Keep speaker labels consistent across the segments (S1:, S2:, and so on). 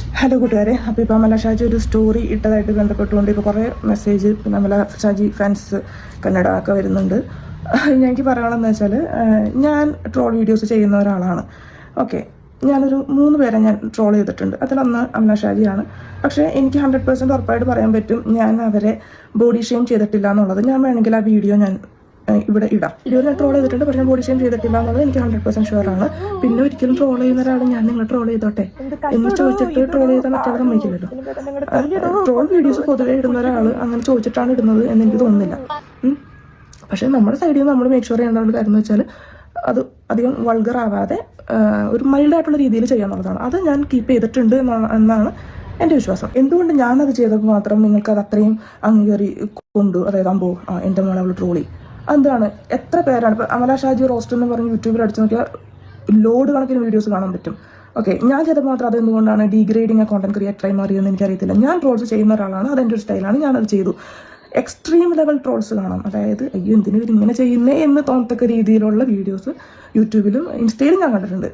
S1: Hello കൂട്ടുകാരെ. അപ്പോൾ ഇപ്പോൾ അമല ഷാജി ഒരു സ്റ്റോറി ഇട്ടതായിട്ട് ബന്ധപ്പെട്ടുകൊണ്ട് ഇപ്പോൾ കുറേ മെസ്സേജ് പിന്നെ അമല ഷാജി ഫാൻസ് കന്നഡ ഒക്കെ വരുന്നുണ്ട്. എനിക്ക് പറയാനുള്ളതെന്ന് വെച്ചാൽ ഞാൻ ട്രോൾ വീഡിയോസ് ചെയ്യുന്ന ഒരാളാണ്. ഓക്കെ ഞാനൊരു മൂന്ന് പേരെ ഞാൻ ട്രോൾ ചെയ്തിട്ടുണ്ട്. അതിലൊന്ന് അമല ഷാജിയാണ് പക്ഷേ എനിക്ക് ഹൺഡ്രഡ് പെർസെന്റ് ഉറപ്പായിട്ട് പറയാൻ പറ്റും ഞാൻ അവരെ ബോഡി ഷെയിം ചെയ്തിട്ടില്ല എന്നുള്ളത്. ഞാൻ വേണമെങ്കിൽ ആ വീഡിയോ ഞാൻ ഇവിടെ ഇടാം. ഇതുവരെ ട്രോൾ ചെയ്തിട്ടുണ്ട് പക്ഷേ ബോഡി ഷെയിം ചെയ്തിട്ടില്ല എനിക്ക് ഹൺഡ്രഡ് പെർസെന്റ് ഷുവർ ആണ്. പിന്നെ ഒരിക്കലും ട്രോൾ ചെയ്യുന്ന ഞാൻ നിങ്ങൾ ട്രോൾ ചെയ്തോട്ടെ എന്ന് ചോദിച്ചിട്ട് ട്രോൾ ചെയ്താൽ മറ്റേ സമ്മതിക്കില്ലല്ലോ. ട്രോൾ വീഡിയോസ് പൊതുവെ ഇടുന്ന ഒരാൾ അങ്ങനെ ചോദിച്ചിട്ടാണ് ഇടുന്നത് എന്ന് എനിക്ക് തോന്നുന്നില്ല. പക്ഷെ നമ്മുടെ സൈഡിൽ നിന്ന് നമ്മൾ മേക്ക് ഷുവർ ചെയ്യേണ്ട ഒരു കാര്യം എന്ന് വെച്ചാൽ അത് അധികം വൾഗർ ആവാതെ ഒരു മൈൽഡ് ആയിട്ടുള്ള രീതിയിൽ ചെയ്യാന്നുള്ളതാണ് അത് ഞാൻ കീപ്പ് ചെയ്തിട്ടുണ്ട് എന്നാണ് എന്റെ വിശ്വാസം. എന്തുകൊണ്ട് ഞാനത് ചെയ്തപ്പോൾ മാത്രം നിങ്ങൾക്ക് അത് അത്രയും അംഗീകരി കൊണ്ടു? അതായത് അമ്പോ എന്റെ മോളെ അവൾ ട്രോളി എന്താണ് എത്ര പേരാണ്? ഇപ്പോൾ അമല ഷാജി റോസ്റ്റർ എന്ന് പറഞ്ഞ് യൂട്യൂബിൽ അടിച്ചു നോക്കിയാൽ ലോഡ് കണക്കിന് വീഡിയോസ് കാണാൻ പറ്റും. ഓക്കെ ഞാൻ ചെയ്തപ്പോൾ മാത്രം അത് എന്തുകൊണ്ടാണ് ഡീഗ്രേഡിങ് കോണ്ടന്റ് ക്രിയേറ്ററായി മാറിയെന്ന് എനിക്കറിയത്തില്ല. ഞാൻ ട്രോൾസ് ചെയ്യുന്ന ഒരാളാണ്. അതെന്റെ ഒരു സ്റ്റൈലാണ് ഞാനത് ചെയ്തു. എക്സ്ട്രീം ലെവൽ ട്രോൾസ് കാണാം. അതായത് അയ്യോ എന്തിനു ഇങ്ങനെ ചെയ്യുന്നേ എന്ന് തോന്നത്തക്ക രീതിയിലുള്ള വീഡിയോസ് യൂട്യൂബിലും ഇൻസ്റ്റയിലും ഞാൻ കണ്ടിട്ടുണ്ട്.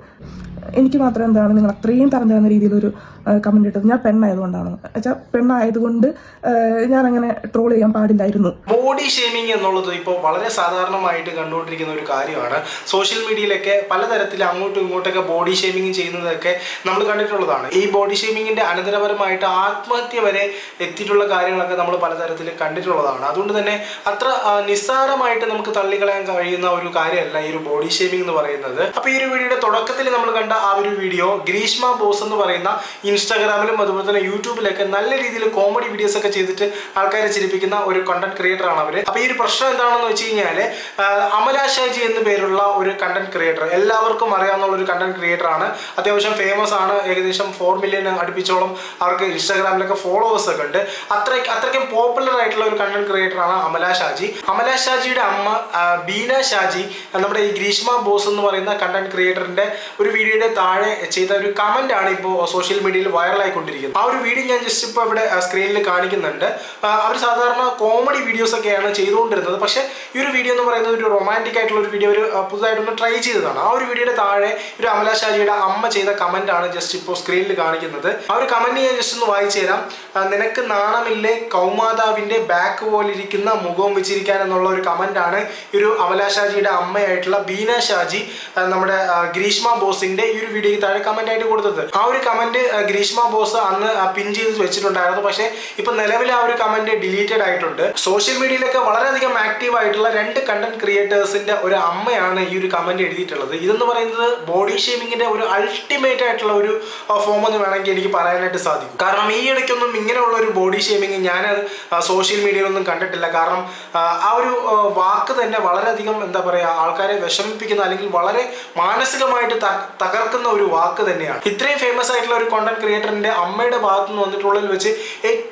S1: എനിക്ക് മാത്രം എന്താണ് നിങ്ങൾ അത്രയും തരം തരുന്ന രീതിയിലൊരു കമന്റ് ഇട്ടത്. ഞാൻ പെണ്ണായതുകൊണ്ടാണ്. വെച്ചാൽ പെണ്ണായതുകൊണ്ട് ഞാൻ അങ്ങനെ ട്രോൾ ചെയ്യാൻ പാടില്ലായിരുന്നു.
S2: ബോഡി ഷേമിംഗ് എന്നുള്ളത് ഇപ്പോൾ വളരെ സാധാരണമായിട്ട് കണ്ടുകൊണ്ടിരിക്കുന്ന ഒരു കാര്യമാണ്. സോഷ്യൽ മീഡിയയിലൊക്കെ പലതരത്തിൽ അങ്ങോട്ടും ഇങ്ങോട്ടൊക്കെ ബോഡി ഷേമിംഗ് ചെയ്യുന്നതൊക്കെ നമ്മൾ കണ്ടിട്ടുള്ളതാണ്. ഈ ബോഡി ഷേമിങ്ങിന്റെ അനന്തരപരമായിട്ട് ആത്മഹത്യ വരെ എത്തിയിട്ടുള്ള കാര്യങ്ങളൊക്കെ നമ്മൾ പലതരത്തിൽ കണ്ടിട്ടുള്ളതാണ്. അതുകൊണ്ട് തന്നെ അത്ര നിസ്സാരമായിട്ട് നമുക്ക് തള്ളിക്കളയാൻ കഴിയുന്ന ഒരു കാര്യമല്ല ഈ ഒരു ബോഡി ഷേമിംഗ് എന്ന് പറയുന്നത്. അപ്പോൾ ഈ ഒരു വീഡിയോയുടെ തുടക്കത്തിൽ നമ്മൾ കണ്ട ആ ഒരു വീഡിയോ ഗ്രീഷ്മ ബോസ് എന്ന് പറയുന്ന ഇൻസ്റ്റാഗ്രാമിലും അതുപോലെ തന്നെ യൂട്യൂബിലൊക്കെ നല്ല രീതിയിൽ കോമഡി വീഡിയോസ് ഒക്കെ ചെയ്തിട്ട് ആൾക്കാരെ ചിരിപ്പിക്കുന്ന ഒരു കണ്ടന്റ് ക്രിയേറ്റർ ആണ് അവർ അപ്പോൾ ഈ ഒരു പ്രശ്നം എന്താണെന്ന് വെച്ച് കഴിഞ്ഞാൽ അമല ഷാജി എന്ന പേരുള്ള ഒരു കണ്ടന്റ് ക്രിയേറ്റർ എല്ലാവർക്കും അറിയാവുന്ന ഒരു കണ്ടന്റ് ക്രിയേറ്റർ ആണ്. അത്യാവശ്യം ഫേമസ് ആണ്. ഏകദേശം ഫോർ മില്യൺ അടുപ്പിച്ചോളം അവർക്ക് ഇൻസ്റ്റാഗ്രാമിലൊക്കെ ഫോളോവേഴ്സ് ഒക്കെ ഉണ്ട്. അത്ര അത്രയ്ക്കും പോപ്പുലർ ആയിട്ടുള്ള ഒരു കണ്ടന്റ് ക്രിയേറ്റർ ആണ് അമല ഷാജി. അമല ഷാജിയുടെ അമ്മ ബീന ഷാജി നമ്മുടെ ഈ ഗ്രീഷ്മ ബോസ് എന്ന് പറയുന്ന കണ്ടന്റ് ക്രിയേറ്ററിന്റെ ഒരു വീഡിയോയുടെ താഴെ ചെയ്ത ഒരു കമന്റ് ആണ് ഇപ്പോൾ സോഷ്യൽ മീഡിയയിൽ വൈറലായിക്കൊണ്ടിരിക്കുന്നത് ആ ഒരു വീഡിയോ ഞാൻ ജസ്റ്റ് ഇപ്പോൾ ഇവിടെ സ്ക്രീനിൽ കാണിക്കുന്നുണ്ട്. അവർ സാധാരണ കോമഡി വീഡിയോസ് ഒക്കെയാണ് ചെയ്തുകൊണ്ടിരുന്നത്. പക്ഷേ ഈ ഒരു വീഡിയോ എന്ന് പറയുന്നത് ഒരു റൊമാന്റിക് ആയിട്ടുള്ള ഒരു വീഡിയോ ഒരു പുതുതായിട്ടൊന്ന് ട്രൈ ചെയ്തതാണ്. ആ ഒരു വീഡിയോയുടെ താഴെ ഒരു അമലാശാലിയുടെ അമ്മ ചെയ്ത കമന്റ് ആണ് ജസ്റ്റ് ഇപ്പോൾ സ്ക്രീനിൽ കാണിക്കുന്നത്. ആ ഒരു കമന്റ് ഞാൻ ജസ്റ്റ് ഒന്ന് വായിച്ചു തരാം. നിനക്ക് നാണമില്ലേ കൗമാതാവിന്റെ ബാക്ക് പോലിരിക്കുന്ന മുഖവും വെച്ചിരിക്കാൻ എന്നുള്ള ഒരു കമന്റ് ആണ് ഒരു അമലാശാജിയുടെ അമ്മയായിട്ടുള്ള ബീന ഷാജി നമ്മുടെ ഗ്രീഷ്മ ബോസിന്റെ ഈ ഒരു വീഡിയോയ്ക്ക് താഴെ കമന്റ് ആയിട്ട് കൊടുത്തത്. ആ ഒരു കമന്റ് ഗ്രീഷ്മ ബോസ് അന്ന് പിൻ ചെയ്ത് വെച്ചിട്ടുണ്ടായിരുന്നു. പക്ഷേ ഇപ്പൊ നിലവിൽ ആ ഒരു കമന്റ് ഡിലീറ്റഡ് ആയിട്ടുണ്ട്. സോഷ്യൽ മീഡിയയിലൊക്കെ വളരെയധികം ആക്റ്റീവ് ആയിട്ടുള്ള രണ്ട് കണ്ടന്റ് ക്രിയേറ്റേഴ്സിന്റെ ഒരു അമ്മയാണ് ഈ ഒരു കമന്റ് എഴുതിയിട്ടുള്ളത്. ഇതെന്ന് പറയുന്നത് ബോഡി ഷേമിങ്ങിന്റെ ഒരു അൾട്ടിമേറ്റ് ആയിട്ടുള്ള ഒരു ഫോം എന്ന് വേണമെങ്കിൽ എനിക്ക് പറയാനായിട്ട് സാധിക്കും. കാരണം ഈ ഇടയ്ക്കൊന്നും ഇങ്ങനെയുള്ള ഒരു ബോഡി ഷേമിങ് ഞാൻ സോഷ്യൽ മീഡിയയിലൊന്നും കണ്ടിട്ടില്ല. കാരണം ആ, ഒരു വാക്ക് തന്നെ വളരെയധികം എന്താ പറയുക ആൾക്കാരെ വിഷമിപ്പിക്കുന്ന അല്ലെങ്കിൽ വളരെ മാനസികമായിട്ട് ത- തകർക്കുന്ന ഒരു വാക്ക് തന്നെയാണ്. ഇത്രയും ഫേമസ് ആയിട്ടുള്ള ഒരു കോണ്ടന്റ് ക്രിയേറ്ററിന്റെ അമ്മയുടെ ഭാഗത്ത് നിന്ന് വന്നിട്ടുള്ളതിൽ വെച്ച്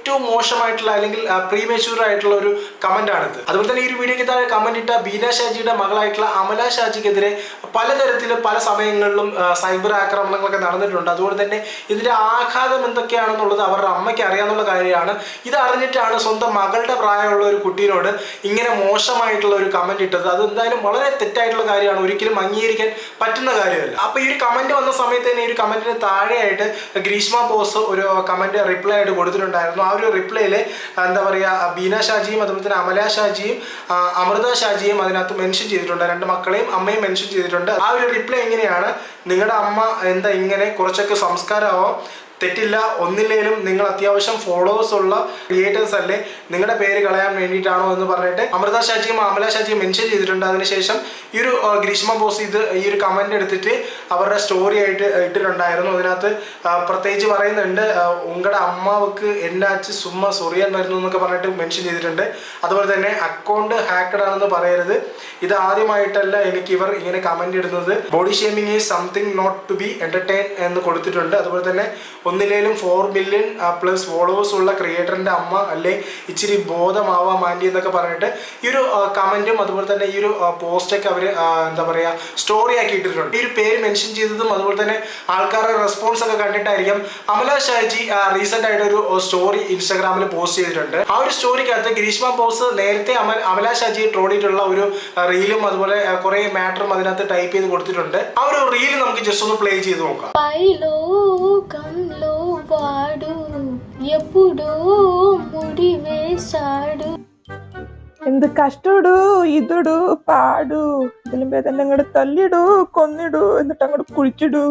S2: ഏറ്റവും മോശമായിട്ടുള്ള അല്ലെങ്കിൽ പ്രീമേച്യൂർ ആയിട്ടുള്ള ഒരു കമന്റ് ആണിത്. അതുപോലെ തന്നെ ഈ ഒരു വീഡിയോയ്ക്ക് താഴെ കമന്റ് ഇട്ട ബീന ഷാജിയുടെ മകളായിട്ടുള്ള അമല ഷാജിക്കെതിരെ പലതരത്തിൽ പല സമയങ്ങളിലും സൈബർ ആക്രമണങ്ങളൊക്കെ നടന്നിട്ടുണ്ട്. അതുകൊണ്ട് തന്നെ ഇതിന്റെ ആഘാതം എന്തൊക്കെയാണെന്നുള്ളത് അവരുടെ അമ്മയ്ക്ക് അറിയാമെന്നുള്ള കാര്യമാണ്. ഇത് അറിഞ്ഞിട്ടാണ് സ്വന്തം മകളുടെ പ്രായമുള്ള ഒരു കുട്ടീനോട് ഇങ്ങനെ മോശമായിട്ടുള്ള ഒരു കമന്റ് ഇട്ടത്. അത് എന്തായാലും വളരെ തെറ്റായിട്ടുള്ള കാര്യമാണ്. ഒരിക്കലും അംഗീകരിക്കാൻ പറ്റുന്ന കാര്യമല്ല. അപ്പൊ ഈ ഒരു കമന്റ് വന്ന സമയത്ത് തന്നെ ഈ ഒരു കമന്റിന് താഴെയായിട്ട് ഗ്രീഷ്മ ബോസ് ഒരു കമന്റ് റിപ്ലൈ ആയിട്ട് കൊടുത്തിട്ടുണ്ടായിരുന്നു. ആ ഒരു റിപ്ലൈയിൽ എന്താ പറയുക ബീന ഷാജിയും അതുപോലെ തന്നെ അമല ഷാജിയും അമൃത ഷാജിയും അതിനകത്ത് മെൻഷൻ ചെയ്തിട്ടുണ്ട്. രണ്ട് മക്കളെയും അമ്മയും മെൻഷൻ ചെയ്തിട്ടുണ്ട്. ആ ഒരു റിപ്ലൈ എങ്ങനെയാണ്? നിങ്ങളുടെ അമ്മ എന്താ ഇങ്ങനെ കുറച്ചൊക്കെ സംസ്കാരമാവാം തെറ്റില്ല ഒന്നില്ലേലും നിങ്ങൾ അത്യാവശ്യം ഫോളോവേഴ്സ് ഉള്ള ക്രിയേറ്റേഴ്സ് അല്ലേ നിങ്ങളുടെ പേര് കളയാൻ വേണ്ടിയിട്ടാണോ എന്ന് പറഞ്ഞിട്ട് അമൃത ഷാജിയും അമല ഷാജിയും മെൻഷൻ ചെയ്തിട്ടുണ്ട്. അതിനുശേഷം ഈ ഒരു ഗ്രീഷ്മ ബോസ് ഇത് ഈ ഒരു കമന്റ് എടുത്തിട്ട് അവരുടെ സ്റ്റോറി ആയിട്ട് ഇട്ടിട്ടുണ്ടായിരുന്നു. അതിനകത്ത് പ്രത്യേകിച്ച് പറയുന്നുണ്ട് ഉങ്ങളുടെ അമ്മാവക്ക് എന്നാച്ച് സുമ്മ സൊറിയാൻ വരുന്നു എന്നൊക്കെ പറഞ്ഞിട്ട് മെൻഷൻ ചെയ്തിട്ടുണ്ട്. അതുപോലെ തന്നെ അക്കൗണ്ട് ഹാക്കഡ് ആണെന്ന് പറയരുത്. ഇത് ആദ്യമായിട്ടല്ല എനിക്ക് ഇവർ ഇങ്ങനെ കമന്റ് ഇടുന്നത്. Body shaming is something not to be entertain എന്ന് കൊടുത്തിട്ടുണ്ട്. അതുപോലെ തന്നെ ഒന്നിലേലും ഫോർ ബില്യൺ പ്ലസ് ഫോളോവേഴ്സ് ഉള്ള ക്രിയേറ്ററിന്റെ അമ്മ അല്ലെ ഇച്ചിരി ബോധമാവാം ആന്റി എന്നൊക്കെ പറഞ്ഞിട്ട് ഈ ഒരു കമന്റും അതുപോലെ തന്നെ ഈ ഒരു പോസ്റ്റൊക്കെ അവർ എന്താ പറയുക സ്റ്റോറി ആക്കി ഇട്ടിട്ടുണ്ട് ഈ ഒരു പേര് മെൻഷൻ ചെയ്തതും അതുപോലെ തന്നെ ആൾക്കാരുടെ റെസ്പോൺസ് ഒക്കെ കണ്ടിട്ടായിരിക്കും അമല ഷാജി റീസെന്റ് ആയിട്ട് ഒരു സ്റ്റോറി ഇൻസ്റ്റാഗ്രാമിൽ പോസ്റ്റ് ചെയ്തിട്ടുണ്ട്. ആ ഒരു സ്റ്റോറിക്കകത്ത് ഗ്രീഷ്മ ബോസ് നേരത്തെ അമൽ അമല ഷാജി ട്രോഡിയിട്ടുള്ള ഒരു റീലും അതുപോലെ കുറേ മാറ്ററും അതിനകത്ത് ടൈപ്പ് ചെയ്ത് കൊടുത്തിട്ടുണ്ട്. ആ ഒരു റീൽ നമുക്ക് ജസ്റ്റ് ഒന്ന് പ്ലേ ചെയ്ത് നോക്കാം.
S3: ఎప్పుడూ
S1: ముడివేశాడు എന്ത് കഷ്ടടു ഇതുടു പാടു. ഇതിലും ഭേദം അങ്ങോട്ട് തല്ലിടൂ കൊന്നിടു എന്നിട്ട് അങ്ങോട്ട് കുഴിച്ചിടൂ.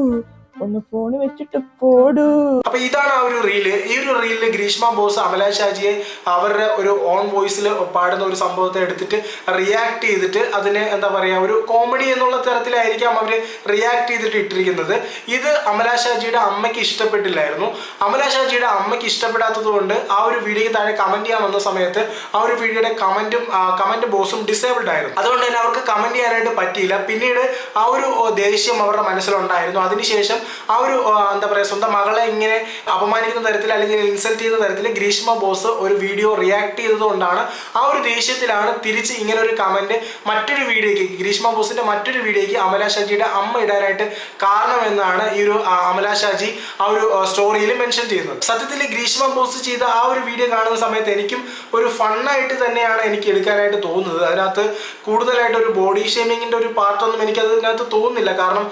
S1: ഒന്ന് ഫോണ് വെച്ചിട്ട് പോടൂ.
S2: അപ്പൊ ഇതാണ് ആ ഒരു റീൽ. ഈ ഒരു റീലിൽ ഗ്രീഷ്മ ബോസ് അമല ഷാജിയെ അവരുടെ ഒരു ഓൺ വോയിസിൽ പാടുന്ന ഒരു സംഭവത്തെ എടുത്തിട്ട് റിയാക്ട് ചെയ്തിട്ട് അതിനെ എന്താ പറയാ ഒരു കോമഡി എന്നുള്ള തരത്തിലായിരിക്കാം അവർ റിയാക്ട് ചെയ്തിട്ട് ഇട്ടിരിക്കുന്നത്. ഇത് അമല ഷാജിയുടെ അമ്മയ്ക്ക് ഇഷ്ടപ്പെട്ടില്ലായിരുന്നു. അമല ഷാജിയുടെ അമ്മയ്ക്ക് ഇഷ്ടപ്പെടാത്തത് കൊണ്ട് ആ ഒരു വീഡിയോ താഴെ കമന്റ് ചെയ്യാൻ വന്ന സമയത്ത് ആ ഒരു വീഡിയോയുടെ കമന്റും കമന്റ് ബോസും ഡിസേബിൾഡ് ആയിരുന്നു. അതുകൊണ്ട് തന്നെ അവർക്ക് കമന്റ് ചെയ്യാനായിട്ട് പറ്റിയില്ല. പിന്നീട് ആ ഒരു ദേഷ്യം അവരുടെ മനസ്സിലുണ്ടായിരുന്നു. അതിനുശേഷം ആ ഒരു എന്താ പറയുക സ്വന്തം മകളെ ഇങ്ങനെ അപമാനിക്കുന്ന തരത്തിൽ അല്ലെങ്കിൽ ഇൻസൾട്ട് ചെയ്യുന്ന തരത്തിൽ ഗ്രീഷ്മ ബോസ് ഒരു വീഡിയോ റിയാക്ട് ചെയ്തതുകൊണ്ടാണ് ആ ഒരു ദേഷ്യത്തിലാണ് തിരിച്ച് ഇങ്ങനെ ഒരു കമന്റ് മറ്റൊരു വീഡിയോയ്ക്ക് ഗ്രീഷ്മ ബോസിന്റെ മറ്റൊരു വീഡിയോയ്ക്ക് അമല ഷാജിയുടെ അമ്മ ഇടാനായിട്ട് കാരണമെന്നാണ് ഈ ഒരു അമല ഷാജി ആ ഒരു സ്റ്റോറിയിൽ മെൻഷൻ ചെയ്യുന്നത്. സത്യത്തിൽ ഗ്രീഷ്മ ബോസ് ചെയ്ത ആ ഒരു വീഡിയോ കാണുന്ന സമയത്ത് എനിക്കും ഒരു ഫണ്ണായിട്ട് തന്നെയാണ് എനിക്ക് എടുക്കാനായിട്ട് തോന്നുന്നത്. അതിനകത്ത് കൂടുതലായിട്ട് ഒരു ബോഡി ഷേമിങ്ങിന്റെ ഒരു പാർട്ടൊന്നും എനിക്കതിനകത്ത് തോന്നുന്നില്ല. കാരണം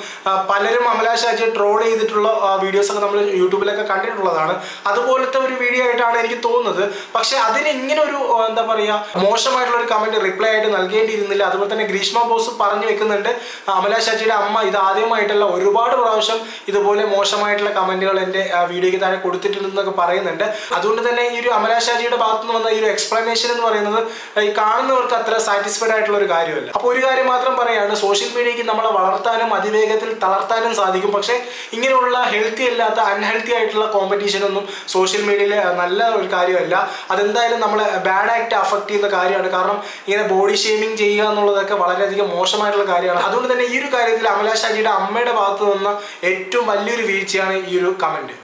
S2: പലരും അമല ഷാജിയെ ട്രോൾ ചെയ്തിട്ടുള്ള വീഡിയോസ് ഒക്കെ നമ്മൾ യൂട്യൂബിലൊക്കെ കണ്ടിട്ടുള്ളതാണ്. അതുപോലത്തെ ഒരു വീഡിയോ ആയിട്ടാണ് എനിക്ക് തോന്നുന്നത്. പക്ഷെ അതിന് ഇങ്ങനെ ഒരു എന്താ പറയുക മോശമായിട്ടുള്ള ഒരു കമന്റ് റിപ്ലൈ ആയിട്ട് നൽകേണ്ടിയിരുന്നില്ല. അതുപോലെ തന്നെ ഗ്രീഷ്മ ബോസ് പറഞ്ഞു വെക്കുന്നുണ്ട് അമല ഷാജിയുടെ അമ്മ ഇത് ആദ്യമായിട്ടല്ല ഒരുപാട് പ്രാവശ്യം ഇതുപോലെ മോശമായിട്ടുള്ള കമന്റുകൾ എന്റെ വീഡിയോയ്ക്ക് താഴെ കൊടുത്തിട്ടുണ്ടെന്നൊക്കെ പറയുന്നുണ്ട്. അതുകൊണ്ട് തന്നെ ഈ ഒരു അമല ഷാജിയുടെ ഭാഗത്തു നിന്ന് വന്ന ഈ ഒരു എക്സ്പ്ലനേഷൻ എന്ന് പറയുന്നത് ഈ കാണുന്നവർക്ക് അത്ര സാറ്റിസ്ഫൈഡ് ആയിട്ടുള്ള ഒരു കാര്യമല്ല. അപ്പോൾ ഒരു കാര്യം മാത്രം പറയാണ് സോഷ്യൽ മീഡിയയ്ക്ക് നമ്മളെ വളർത്താനും അതിവേഗത്തിൽ തളർത്താനും സാധിക്കും. പക്ഷേ ഇങ്ങനെയുള്ള ഹെൽത്തി അല്ലാത്ത അൺഹെൽത്തി ആയിട്ടുള്ള കോമ്പറ്റീഷൻ ഒന്നും സോഷ്യൽ മീഡിയയിൽ നല്ല ഒരു കാര്യമല്ല. അതെന്തായാലും നമ്മളെ ബാഡ് ആക്ട് അഫക്റ്റ് ചെയ്യുന്ന കാര്യമാണ്. കാരണം ഇങ്ങനെ ബോഡി ഷേമിങ് ചെയ്യുക എന്നുള്ളതൊക്കെ വളരെയധികം മോശമായിട്ടുള്ള കാര്യമാണ്. അതുകൊണ്ട് തന്നെ ഈ ഒരു കാര്യത്തിൽ അമല അമ്മയുടെ ഭാഗത്ത് നിന്ന് ഏറ്റവും വലിയൊരു വീഴ്ചയാണ് ഈ ഒരു കമന്റ്